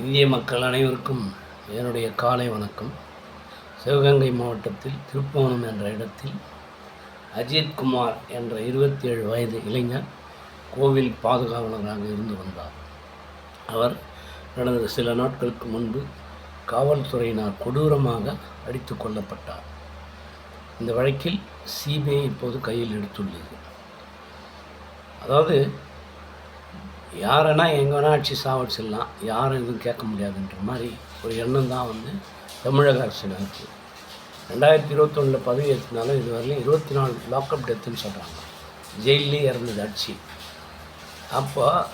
இந்திய மக்கள் அனைவருக்கும் என்னுடைய காலை வணக்கம். சிவகங்கை மாவட்டத்தில் திருப்போணம் என்ற இடத்தில் அஜித் குமார் என்ற இருபத்தி ஏழு வயது இளைஞர் கோவில் பாதுகாவலராக இருந்து வந்தார். அவர் கடந்த சில நாட்களுக்கு முன்பு காவல்துறையினர் கொடூரமாக அடித்து கொல்லப்பட்டார். இந்த வழக்கில் சிபிஐ இப்போது கையில் எடுத்துள்ளது. அதாவது யாரைனா எங்கே வேணால் அடிச்சு சாவடிச்சிடலாம் யாரும் எதுவும் கேட்க முடியாதுன்ற மாதிரி ஒரு எண்ணம் தான் வந்து தமிழக அரசில் இருக்குது ரெண்டாயிரத்தி இருபத்தொன்னில் பதவி ஏற்றினாலும் இது இருபத்தி நாலு லாக்அப் டெத்துன்னு சொல்கிறாங்க ஜெயிலே இறந்தது அடிச்சு. அப்போ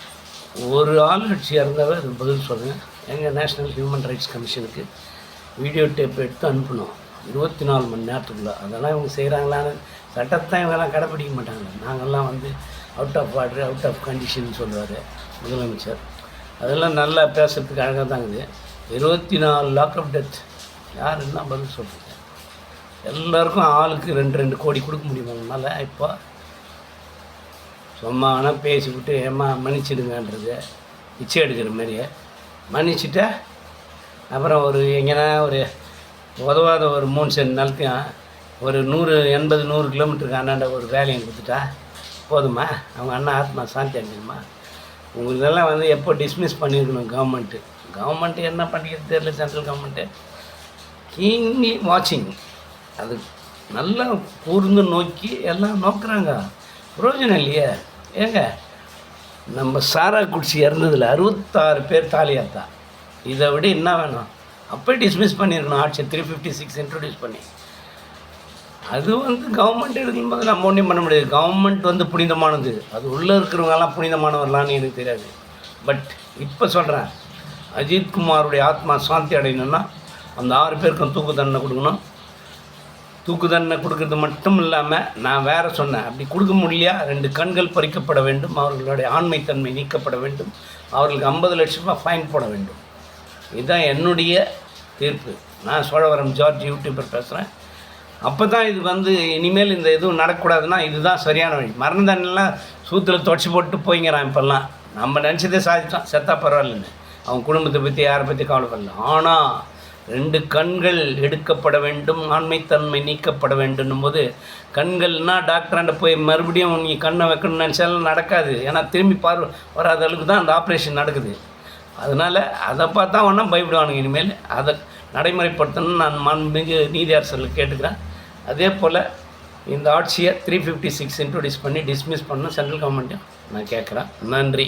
ஒரு ஆள் அடிச்சு இறந்தாவே இது பதில் சொல்லுங்கள் எங்கள் நேஷ்னல் ஹியூமன் ரைட்ஸ் கமிஷனுக்கு வீடியோ டேப் எடுத்து அனுப்பணும். இருபத்தி நாலு மணி நேரத்துக்குள்ளே. அதெல்லாம் இவங்க செய்கிறாங்களான்னு சட்டத்தை இவங்கெல்லாம் கடைப்பிடிக்க மாட்டாங்க. நாங்கள்லாம் வந்து out of order out of condition சொல்லுவார் முதலமைச்சர். அதெல்லாம் நல்லா பேசுகிறதுக்கு அழகாக தான் இருக்குது. இருபத்தி நாலு லாக்அப் டெத் யார் என்ன பதில் சொல்கிறது எல்லாருக்கும் ஆளுக்கு ரெண்டு ரெண்டு கோடி கொடுக்க முடியுமா அதனால் இப்போ சும்மா ஆனால் பேசிவிட்டு ஏமா மன்னிச்சிடுங்கன்றது. பிச்சை எடுக்கிற மாதிரியே. மன்னிச்சிட்டா அப்புறம் ஒரு எங்கன்னா ஒரு உதவாத ஒரு மூணு சென்ட் நிலத்தையும் ஒரு நூறு எண்பது நூறு கிலோமீட்டருக்கு அண்ணாண்ட ஒரு வேலையை கொடுத்துட்டா போதுமா? அவங்க அண்ணா ஆத்மா சாந்தி அடைஞ்சிருமா? உங்களுக்கெல்லாம் வந்து எப்போ டிஸ்மிஸ் பண்ணியிருக்கணும் கவர்மெண்ட்டு கவர்மெண்ட்டு என்ன பண்ணிக்கிறது தெரியல சென்ட்ரல் கவர்மெண்ட்டு கீங்லி வாட்சிங் அது நல்லா கூர்ந்து நோக்கி எல்லாம் நோக்குறாங்க. பிரயோஜனம் இல்லையே? ஏங்க நம்ம சாரா குடிச்சி இறந்ததில் அறுபத்தாறு பேர் தாலியாத்தா இதை விட என்ன வேணும். அப்போ டிஸ்மிஸ் பண்ணியிருக்கணும். ஆட்சி த்ரீ ஃபிஃப்டி சிக்ஸ் இன்ட்ரடியூஸ் பண்ணி. அது வந்து கவர்மெண்ட் எடுக்கும்போது நம்ம ஒன்றும் பண்ண முடியாது. கவர்மெண்ட் வந்து புனிதமானது. அது உள்ளே இருக்கிறவங்கெல்லாம் புனிதமானவர்களான்னு எனக்கு தெரியாது. பட் இப்போ சொல்கிறேன் அஜித்குமாருடைய ஆத்மா சாந்தி அடையணும்னா அந்த ஆறு பேருக்கும் தூக்கு தண்டனை கொடுக்கணும். தூக்கு தண்டனை கொடுக்கறது மட்டும் இல்லாமல் நான் வேற சொன்னேன். அப்படி கொடுக்க முடியலையா? ரெண்டு கண்கள் பறிக்கப்பட வேண்டும். அவர்களுடைய ஆண்மைத்தன்மை நீக்கப்பட வேண்டும். அவர்களுக்கு ஐம்பது லட்ச ரூபாய் ஃபைன் போட வேண்டும். இதுதான் என்னுடைய தீர்ப்பு. நான் சோழவரம் ஜார்ஜ் யூடியூபர் பேசுகிறேன் அப்போ தான் இது வந்து இனிமேல் இந்த எதுவும் நடக்கக்கூடாதுன்னா இதுதான் சரியான வழி. மரண தண்டனைலாம் சூத்தில் தொடச்சி போட்டு போய்ங்கிறான் இப்போல்லாம். நம்ம நினச்சதே சாதித்தான் செத்தா பரவாயில்லன்னு. அவன் குடும்பத்தை பற்றி யாரை பற்றி கவலைப்படல. ஆனால் ரெண்டு கண்கள் எடுக்கப்பட வேண்டும் ஆண்மைத்தன்மை நீக்கப்பட வேண்டும் போது கண்கள்னா டாக்டராண்ட போய் மறுபடியும் நீ கண்ணை வைக்கணும்னு நினச்சாலும் நடக்காது. ஏன்னா திரும்பி பார்வை வராத அளவுக்கு தான் அந்த ஆப்ரேஷன் நடக்குது. அதனால் அதை பார்த்தா ஒன்றும் பயப்படுவானுங்க இனிமேல்? அதை நடைமுறைப்படுத்தணும்னு நான் மண்மிகு நீதி அரசர்கள் கேட்டுக்கிறேன் அதே போல் இந்த ஆட்சியை த்ரீ ஃபிஃப்டி சிக்ஸ் இன்ட்ரோடியூஸ் பண்ணி டிஸ்மிஸ் பண்ண சென்ட்ரல் கவர்மெண்ட்டையும் நான் கேட்குறேன். நன்றி.